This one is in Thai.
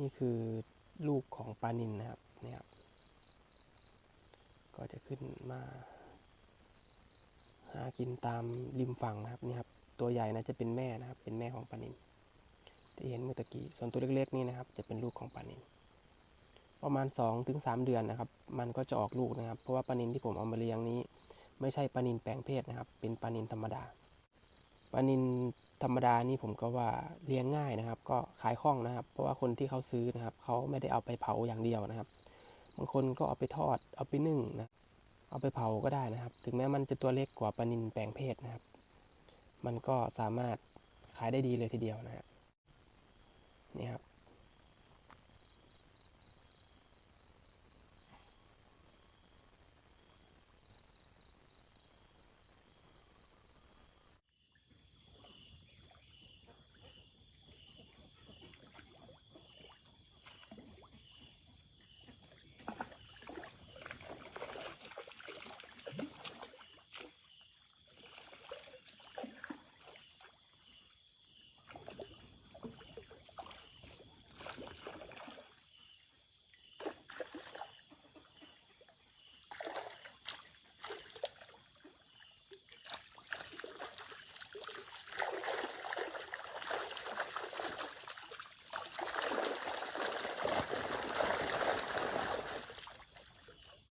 นี่คือลูกของปลานินนะครับเนี่ยครับก็จะขึ้นมา หากินตามริมฝั่งนะครับนี่ครับ ตัวใหญ่นะจะเป็นแม่นะครับ เป็นแม่ของปลานินที่เห็นเมื่อตะกี้ ส่วนตัวเล็กๆนี่นะครับ จะเป็นลูกของปลานินประมาณ2-3ถึง3เดือนนะครับ มันก็จะออกลูกนะครับ เพราะว่าปลานินที่ผมเอามาเลี้ยงนี้ ไม่ใช่ปลานินแปลงเพศนะครับ เป็นปลานินธรรมดา ปลานินธรรมดานี่ผมก็ว่าเลี้ยงง่ายนะครับ ก็ขายคล่องนะครับ เพราะว่าคนที่เขาซื้อนะครับ เขาไม่ได้เอาไปเผาอย่างเดียวนะครับบางคนก็เอาไปทอดเอาไปนึ่งนะเอาไปเผาก็ได้นะครับ ถึงแม้มันจะตัวเล็กกว่าปลานินแปลงเพศนะครับ มันก็สามารถขายได้ดีเลยทีเดียวนะครับนี่ครับ